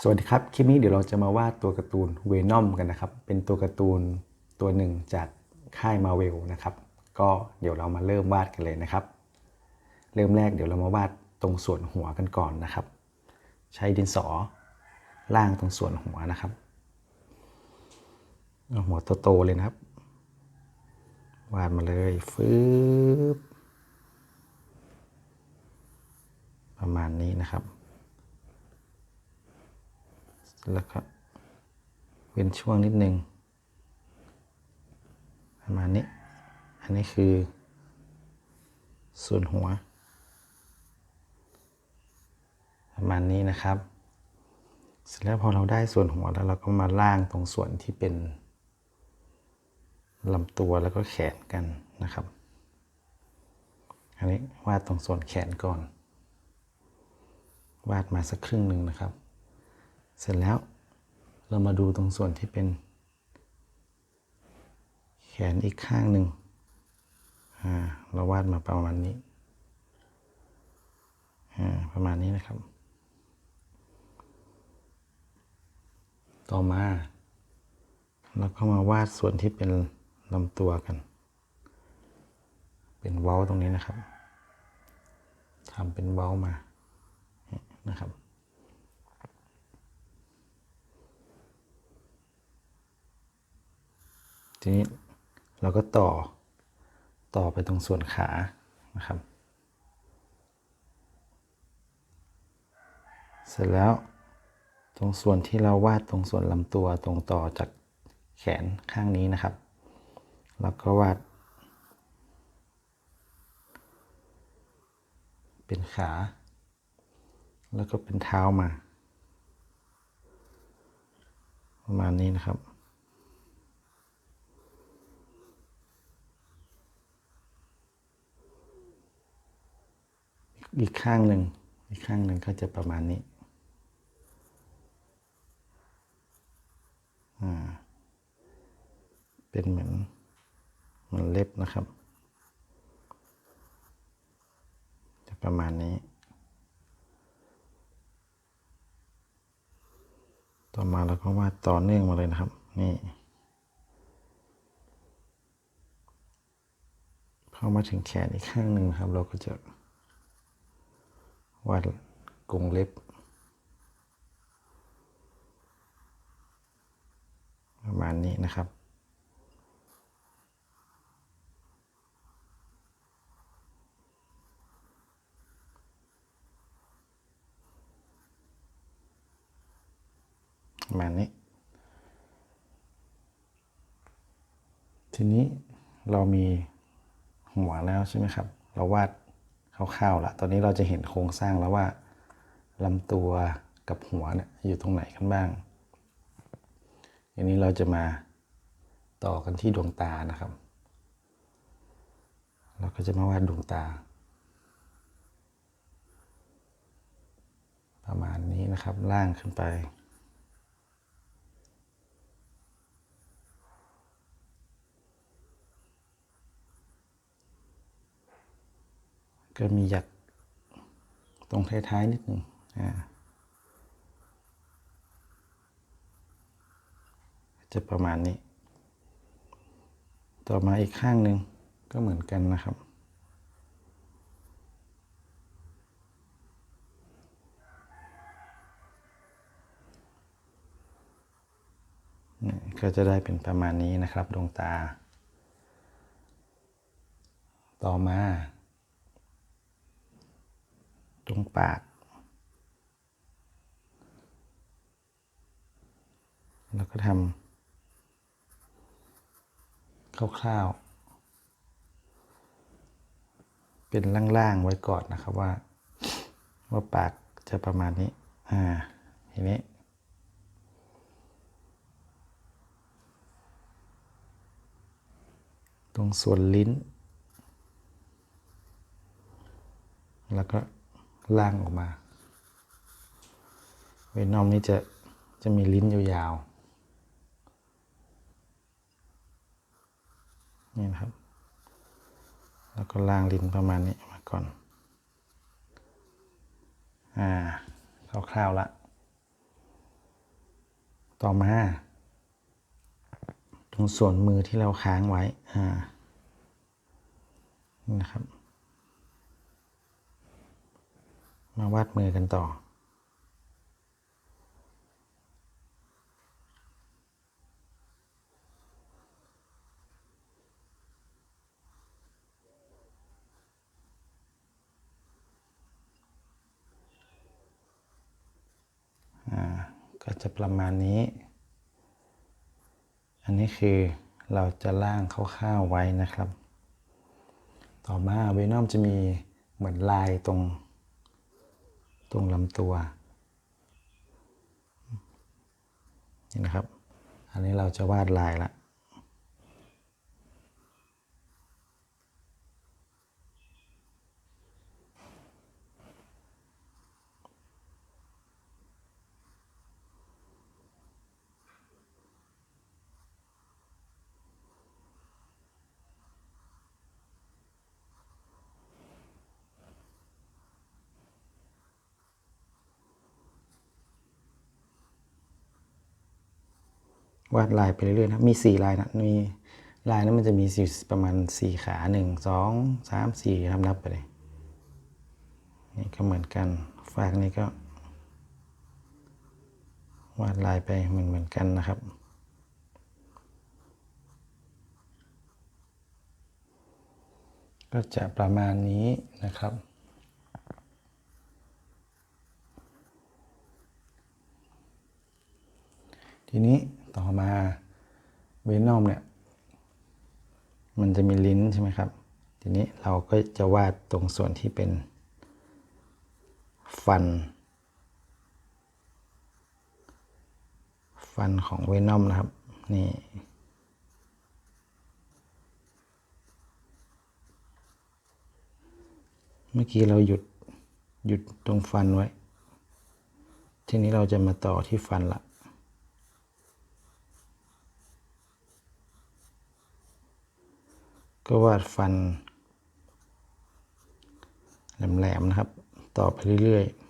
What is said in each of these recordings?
สวัสดีครับ คลิปนี้เดี๋ยวเราจะมาวาดตัวการ์ตูนเวนอมกันนะครับ เป็นตัวการ์ตูนตัวหนึ่งจากค่ายมาเวลนะครับ ก็เดี๋ยวเรามาเริ่มวาดกันเลยนะครับ เริ่มแรกเดี๋ยวเรามาวาดตรงส่วนหัวกันก่อนนะครับ ใช้ดินสอล่างตรงส่วนหัวนะครับเอาหัวโตๆเลยนะครับ วาดมาเลยฟืบประมาณนี้นะครับ แล้วก็เว้นช่วงนิดนึงประมาณนี้ อันนี้คือ ส่วนหัว ประมาณนี้นะครับ เสร็จแล้วพอเราได้ส่วนหัวแล้วเราก็มาล่างตรงส่วนที่เป็นลำตัวแล้วก็แขนกันนะครับ อันนี้วาดตรงส่วนแขนก่อน วาดมาสักครึ่งหนึ่งนะครับ เสร็จแล้วเรามาดูตรงส่วนที่เป็น แขนอีกข้างหนึ่งเราวาดมาประมาณนี้ ประมาณนี้นะครับ ต่อมาเราก็มาวาดส่วนที่เป็นลำตัวกัน เป็นเว้าตรงนี้นะครับทำเป็นเว้ามานะครับ ทีนี้เราก็ต่อต่อไปตรงส่วนขานะครับ เสร็จแล้วตรงส่วนที่เราวาดตรงส่วนลำตัวตรงต่อจากแขนข้างนี้นะครับ แล้วก็วาด เป็นขา แล้วก็เป็นเท้ามา ประมาณนี้นะครับ อีกข้างหนึ่งอีกข้างหนึ่งก็จะประมาณนี้เป็นเหมือนเหมือนเล็บนะครับ จะประมาณนี้ ต่อมาเราก็วาดต่อเนื่องมาเลยนะครับ นี่พอมาถึงแขนอีกข้างหนึ่งนะครับ เราก็จะ วาดกรงเล็บประมาณนี้นะครับ ประมาณนี้ ทีนี้เรามีหัวแล้วใช่ไหมครับ เราวาด คร่าวๆละตอนนี้เราจะเห็นโครงสร้างแล้วว่าลำตัวกับหัวเนี่ยอยู่ตรงไหนกันบ้างทีนี้เราจะมาต่อกันที่ดวงตานะครับ เราก็จะมาวาดดวงตา ประมาณนี้นะครับล่างขึ้นไป ก็มีหยักตรงท้ายๆนิดหนึ่งอ่าจะประมาณนี้ ต่อมาอีกข้างหนึ่งก็เหมือนกันนะครับนี่ก็จะได้เป็นประมาณนี้นะครับ ดวงตา ต่อมา ตรงปาก แล้วก็ทำคร่าวๆ เป็นล่างๆไว้ก่อนนะครับว่า ว่าปากจะประมาณนี้ อ่า ทีนี้ตรงส่วนลิ้น แล้วก็ ล่างออกมา เวนอมนี่จะจะมีลิ้นยาวๆ นี่นะครับ แล้วก็ล่างลิ้นประมาณนี้มาก่อน อ่าคร่าวๆละ ต่อมา ตรงส่วนมือที่เราค้างไว้ อ่านี่นะครับ มาวาดมือกันต่ออ่าก็จะประมาณนี้ อันนี้คือเราจะล่างคร่าวๆไว้นะครับ ต่อมาเวนอมจะมีเหมือนลายตรง ตรงลำตัวนี่นะครับ อันนี้เราจะวาดลายละ วาดลายไปเรื่อยๆนะมีสี่ลายนะมีลายนั้นมันจะมีประมาณสี่ขาหนึ่งสองสามสี่นับนับไปเลยนี่ก็เหมือนกันฝากนี้ก็ วาดลายไปเหมือนเหมือนกันนะครับก็จะประมาณนี้นะครับ ทีนี้ ต่อมาเวนอมเนี่ย มันจะมีลิ้นใช่ไหมครับ ทีนี้เราก็จะวาดตรงส่วนที่เป็นฟัน ฟันของเวนอมนะครับ นี่เมื่อกี้เราหยุดหยุดตรงฟันไว้ ทีนี้เราจะมาต่อที่ฟันละ ก็วาดฟัน แหลมๆนะครับ ต่อไปเรื่อยๆ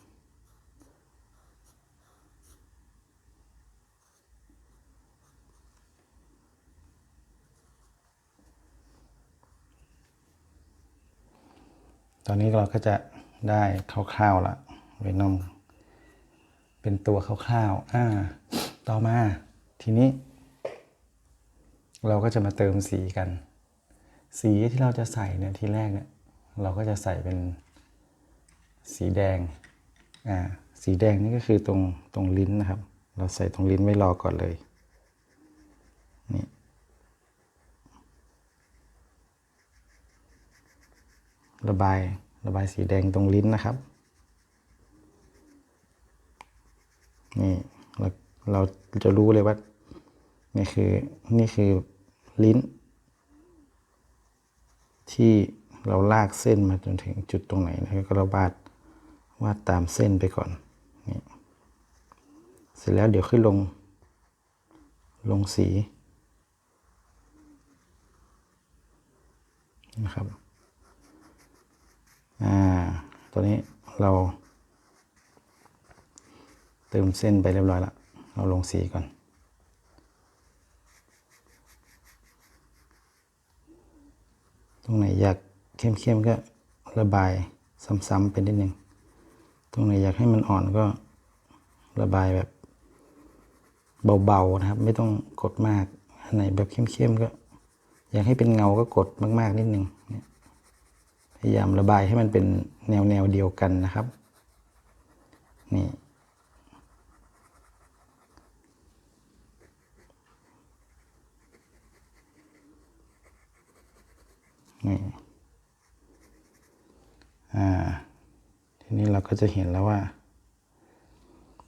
ตอนนี้เราก็จะได้คร่าวๆละเวนอมเป็นตัวคร่าวๆอ่าต่อมาทีนี้ เราก็จะมาเติมสีกัน สีที่เราจะใส่เนี่ยทีแรกเนี่ยเราก็จะใส่เป็นสีแดงอ่าสีแดงนี่ก็คือตรงตรงลิ้นนะครับ เราใส่ตรงลิ้นไว้รอก่อนเลยนี่ระบายระบายสีแดงตรงลิ้นนะครับนี่เราเราจะรู้เลยว่านี่คือนี่คือลิ้น ที่เราลากเส้นมาจนถึงจุดตรงไหนนะครับก็เราวาดวาดตามเส้นไปก่อนนี่เสร็จแล้วเดี๋ยวขึ้นลง ลงสีนะครับอ่าตัวนี้เราเติมเส้นไปเรียบร้อยแล้ว เราลงสีก่อน ตรงไหนอยากเข้มๆก็ระบายซ้ำๆไปนิดนึง ตรงไหนอยากให้มันอ่อนก็ระบายแบบเบาๆนะครับ ไม่ต้องกดมาก อันไหนแบบเข้มๆก็ อยากให้เป็นเงาก็กดมากๆนิดนึงเนี่ยพยายามระบายให้มันเป็นแนวแนวๆเดียวกันนะครับ นี่ นี่อ่าทีนี้เราก็จะเห็นแล้วว่า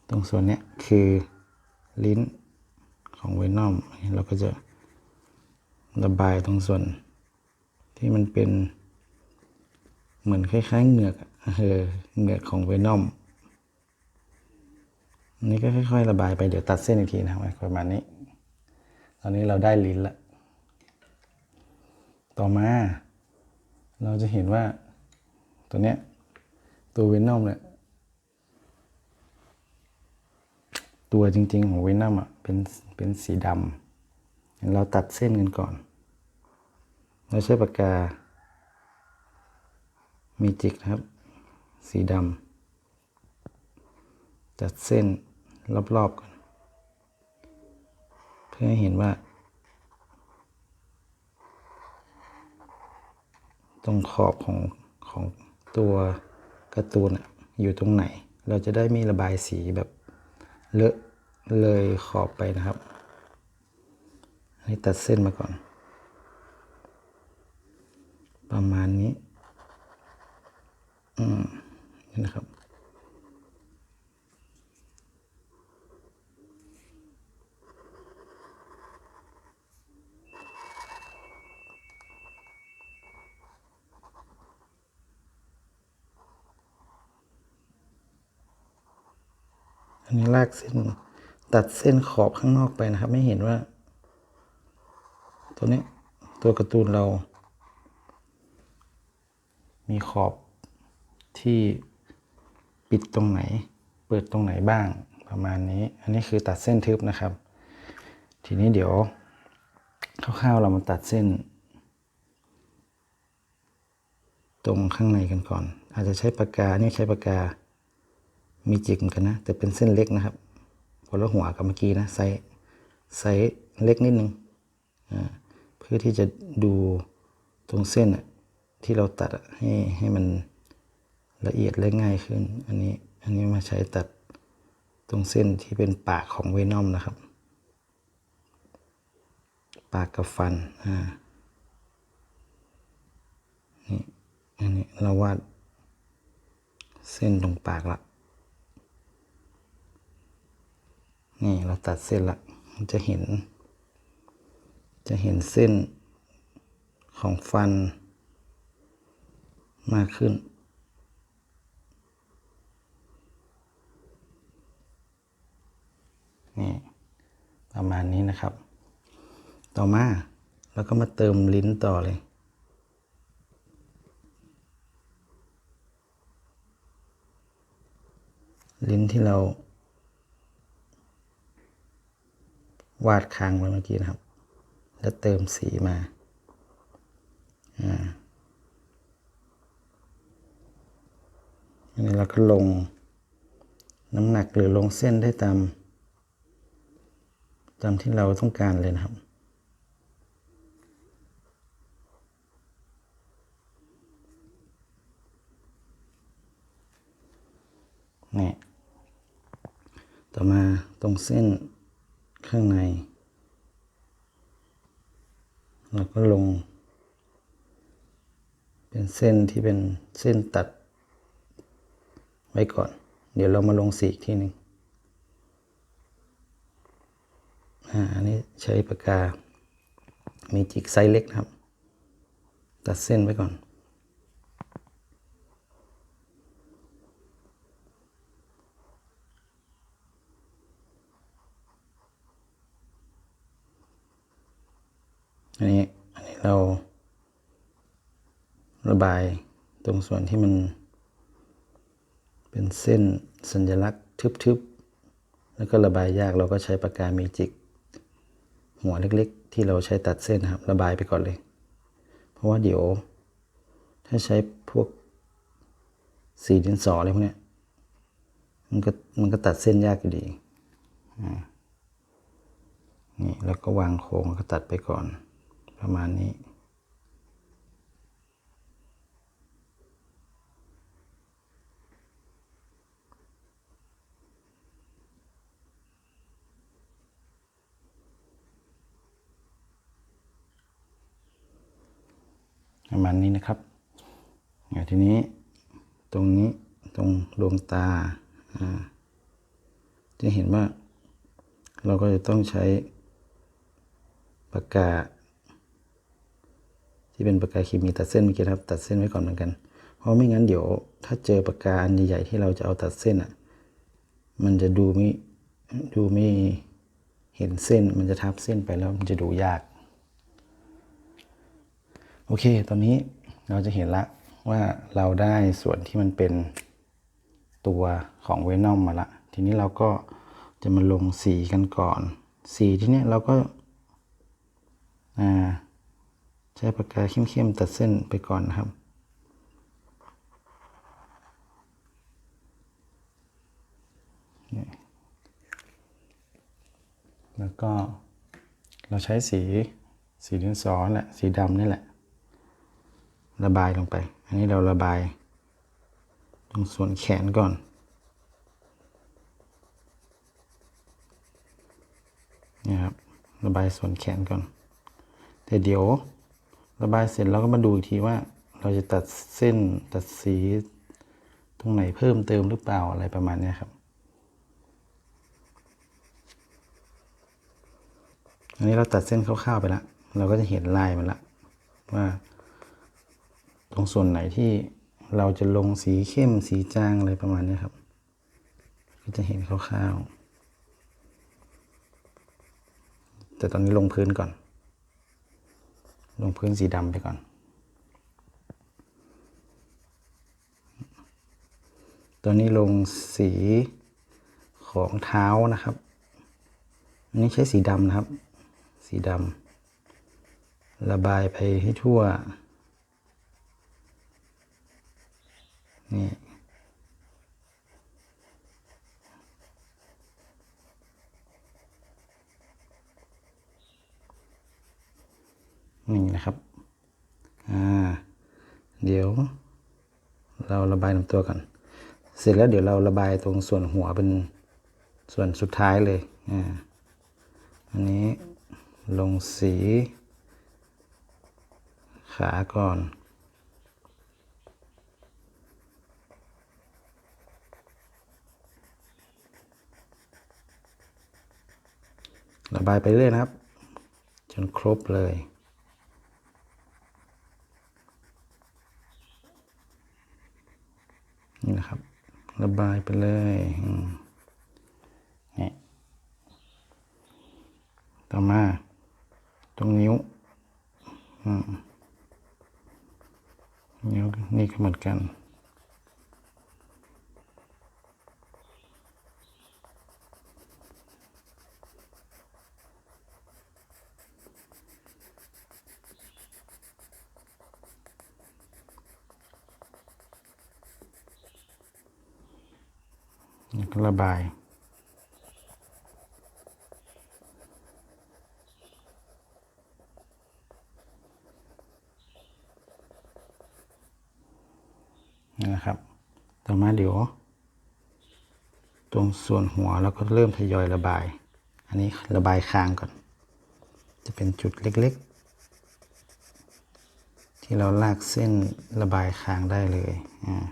ตรงส่วนนี้คือลิ้นของเวนอมเราก็จะระบายตรงส่วนที่มันเป็นเหมือนคล้ายๆเหงือกเออเหงือกของเวนอมนนี้ก็ค่อยๆ ระบายไปเดี๋ยวตัดเส้นอีกทีนะครับประมาณนี้ ตอนนี้เราได้ลิ้นละ ต่อมา เราจะเห็นว่าตัวเนี้ยตัวเวนนอมเนี่ยตัวจริง ๆ ของเวนนัมอะเป็นเป็นสีดำเราตัดเส้นกันก่อน เราใช้ปากกามีจิกนะครับ สีดำตัดเส้นรอบๆก่อน เพื่อให้เห็นว่า ตรงขอบของของตัวการ์ตูนอยู่ตรงไหน เราจะได้ไม่ระบายสีแบบเลอะเลยขอบไปนะครับให้ตัดเส้นมาก่อน ประมาณนี้ อืมนี่นะครับ อันนี้ลากเส้น ตัดเส้นขอบข้างนอกไปนะครับ ไม่เห็นว่า ตัวนี้ตัวการ์ตูนเรา มีขอบที่ปิดตรงไหน เปิดตรงไหนบ้างประมาณนี้ อันนี้คือตัดเส้นทึบนะครับ ทีนี้เดี๋ยวคร่าวๆเรามาตัดเส้น ตรงข้างในกันก่อน อาจจะใช้ปากกา นี่ใช้ปากกา มีจิกเหมือนกันนะ แต่เป็นเส้นเล็กนะครับคนละหัวกับเมื่อกี้นะไซส์ไซส์เล็กนิดนึงเพื่อที่จะดูตรงเส้นที่เราตัดให้ให้มันละเอียดและง่ายขึ้น อันนี้อันนี้มาใช้ตัดตรงเส้นที่เป็นปากของเวนอมนะครับ ปากกับฟันอ่านี่อันนี้เราวาดเส้นตรงปากละ นี่เราตัดเส้นละมันจะเห็น จะเห็นเส้นของฟันมากขึ้น นี่ ประมาณนี้นะครับ ต่อมาแล้วก็มาเติมลิ้นต่อเลยลิ้นที่เรา วาดค้างไว้เมื่อกี้นะครับ แล้วเติมสีมาอ่าอันนี้เราก็ลงน้ำหนักหรือลงเส้นได้ตาม ตามที่เราต้องการเลยนะครับนี่ต่อมาตรงเส้น ข้างใน เราก็ลง เป็นเส้นที่เป็นเส้นตัด ไว้ก่อน เดี๋ยวเรามาลงสีอีกทีหนึ่งอ่าอันนี้ใช้ปากกา มีจิกไซส์เล็กนะครับ ตัดเส้นไว้ก่อน อันนี้อันนี้เรา ระบายตรงส่วนที่มัน เป็นเส้นสัญลักษณ์ทึบๆ แล้วก็ระบายยากเราก็ใช้ปากกาเมจิก หัวเล็กๆ ที่เราใช้ตัดเส้นครับ ระบายไปก่อนเลย เพราะว่าเดี๋ยว ถ้าใช้พวกสีดินสออะไรพวกนี้มันก็มันก็ตัดเส้นยากอยู่ดีนี่แล้วก็วางโค้งก็ตัดไปก่อน ประมาณนี้ ประมาณนี้นะครับอย่าทีนี้ตรงนี้ตรงดวงตาอ่าจะเห็นว่าเราก็จะต้องใช้ปากกา ที่เป็นปากกาเคมีตัดเส้นเมื่อกี้นะครับ ตัดเส้นไว้ก่อนเหมือนกัน เพราะไม่งั้นเดี๋ยว ถ้าเจอปากกาอันใหญ่ๆที่เราจะเอาตัดเส้นอะ มันจะดูไม่ดูไม่เห็นเส้น มันจะทับเส้นไปแล้วมันจะดูยาก โอเค ตอนนี้เราจะเห็นละว่าเราได้ส่วนที่มันเป็นตัวของเวนอมมาละ ทีนี้เราก็จะมาลงสีกันก่อน สีที่เนี้ยเราก็ อ่า ใช้ปากกาเข้มๆตัดเส้นไปก่อนนะครับแล้วก็เราใช้สีสีดินสอแหละสีดำนี่แหละ ระบายลงไป อันนี้เราระบาย ตรงส่วนแขนก่อน นี่ครับ ระบายส่วนแขนก่อน แต่เดี๋ยว ระบายเสร็จเราก็มาดูอีกทีว่า เราจะตัดเส้นตัดสี ตรงไหนเพิ่มเติมหรือเปล่าอะไรประมาณนี้ครับ อันนี้เราตัดเส้นคร่าวๆไปแล้วเราก็จะเห็นลายมันละว่า ตรงส่วนไหนที่เราจะลงสีเข้มสีจางอะไรประมาณนี้ครับ ก็จะเห็นคร่าวๆแต่ตอนนี้ลงพื้นก่อน ลงพื้นสีดำไปก่อนตัวนี้ลงสีของเท้านะครับ อันนี้ใช้สีดำนะครับ สีดำระบายไปให้ทั่ว นี่นี่นะครับ อ่า เดี๋ยว เราระบายลำตัวกันเสร็จแล้วเดี๋ยวเราระบายตรงส่วนหัวเป็นส่วนสุดท้ายเลย อ่า อันนี้ลงสี ขาก่อนระบายไปเรื่อยนะครับ จนครบเลย นี่นะครับ ระบายไปเลยนี่ต่อมา ตรงนิ้วนิ้วนี่ก็เหมือนกัน บาย นี่นะครับ ต่อมาเดี๋ยว ตรงส่วนหัวเราก็เริ่มทยอยระบาย อันนี้ระบายคางก่อน จะเป็นจุดเล็กๆ ที่เราลากเส้นระบายคางได้เลย อ่า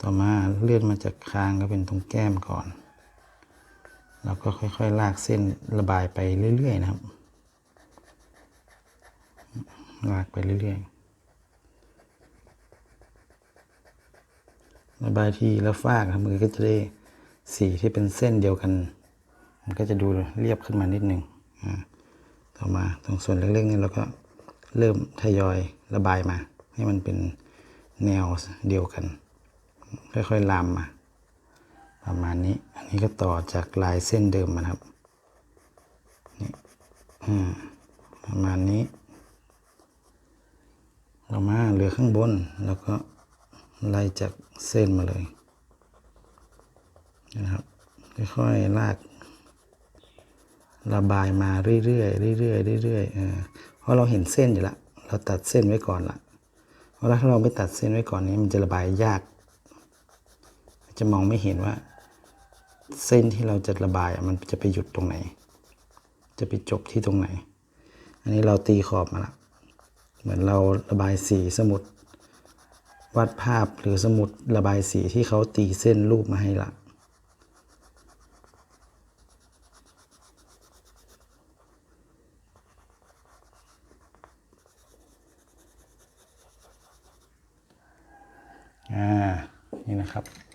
ต่อมาเลื่อนมาจากคางก็เป็นตรงแก้มก่อน แล้วก็ค่อยๆ ลากเส้นระบายไปเรื่อยๆนะครับ ลากไปเรื่อยๆ ระบายทีละฟากครับมือก็จะได้สีที่เป็นเส้นเดียวกัน มันก็จะดูเรียบขึ้นมานิดนึงอ่าต่อมาตรงส่วนเล็กๆนี่เราก็เริ่มทยอยระบายมา ให้มันเป็นแนวเดียวกัน ค่อยๆลามมา ประมาณนี้ อันนี้ก็ต่อจากลายเส้นเดิมมาครับนี่ประมาณนี้เรามาเหลือข้างบนแล้วก็ไล่จากเส้นมาเลยนะครับค่อยๆลากระบายมาเรื่อยๆเรื่อยๆเรื่อยๆเออเพราะเราเห็นเส้นอยู่ละเราตัดเส้นไว้ก่อนละเพราะถ้าเราไม่ตัดเส้นไว้ก่อนนี้มันจะระบายยาก จะมองไม่เห็นว่า เส้นที่เราจะระบายมันจะไปหยุดตรงไหน จะไปจบที่ตรงไหน อันนี้เราตีขอบมาละเหมือนเราระบายสีสมุดวาดภาพหรือสมุดระบายสีที่เขาตีเส้นรูปมาให้ละอ่า นี่นะครับ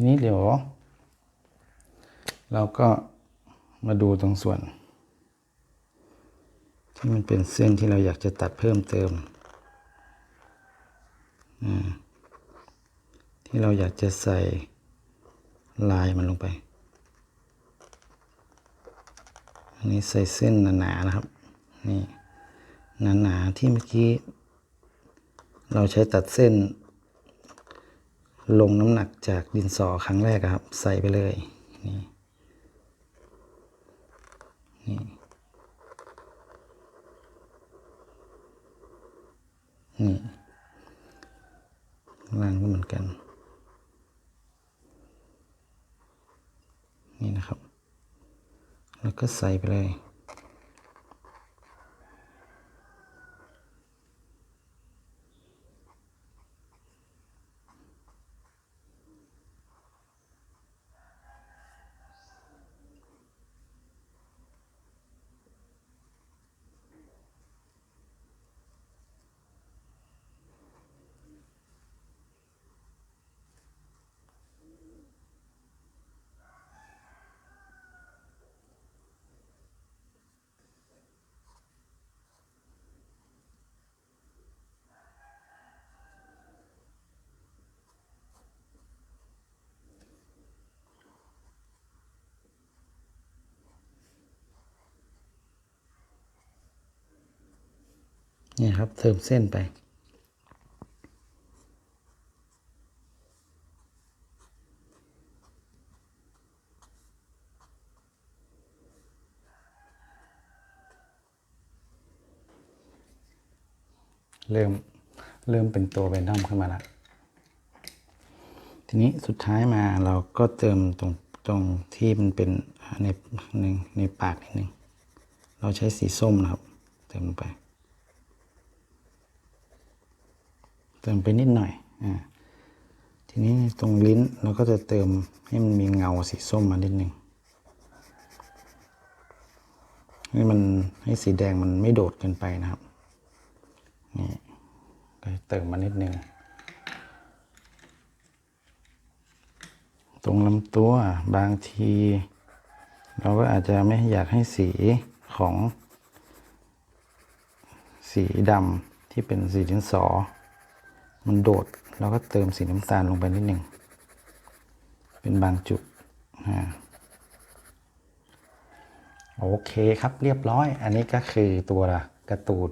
ทีนี้เดี๋ยว เราก็มาดูตรงส่วน ที่มันเป็นเส้นที่เราอยากจะตัดเพิ่มเติม ที่เราอยากจะใส่ลายมันลงไป อันนี้ใส่เส้นหนาๆนะครับ นี่หนาๆที่เมื่อกี้ เราใช้ตัดเส้น ลงน้ำหนักจากดินสอครั้งแรกครับ ใส่ไปเลยนี่นี่นี่ล่างก็เหมือนกัน นี่นะครับ แล้วก็ใส่ไปเลย นี่ครับเติมเส้นไป เริ่ม เริ่มเป็นตัวเวนอมขึ้นมาแล้วทีนี้สุดท้ายมาเราก็เติมตรงตรงที่มันเป็นในในในปากนิดนึงเราใช้สีส้มนะครับ เติมลงไป เติมไปนิดหน่อยอ่าทีนี้ตรงลิ้นเราก็จะเติมให้มันมีเงาสีส้มมานิดนึงให้มันให้สีแดงมันไม่โดดเกินไปนะครับนี่ก็เติมมานิดนึงตรงลำตัวบางที เราก็อาจจะไม่อยากให้สีของสีดำที่เป็นสีดินสอ มันโดดเราก็เติมสีน้ำตาลลงไปนิดหนึ่ง เป็นบางจุดโอเคครับเรียบร้อย อันนี้ก็คือตัวการ์ตูน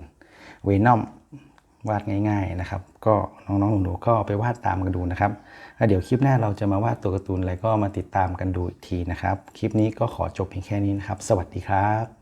เวนอมวาดง่าย ๆนะครับ ก็น้องๆหนูๆก็ไปวาดตามกันดูนะครับแล้วเดี๋ยวคลิปหน้าเราจะมาวาดตัวการ์ตูนอะไรก็มาติดตามกันดูอีกทีนะครับ คลิปนี้ก็ขอจบเพียงแค่นี้นะครับ สวัสดีครับ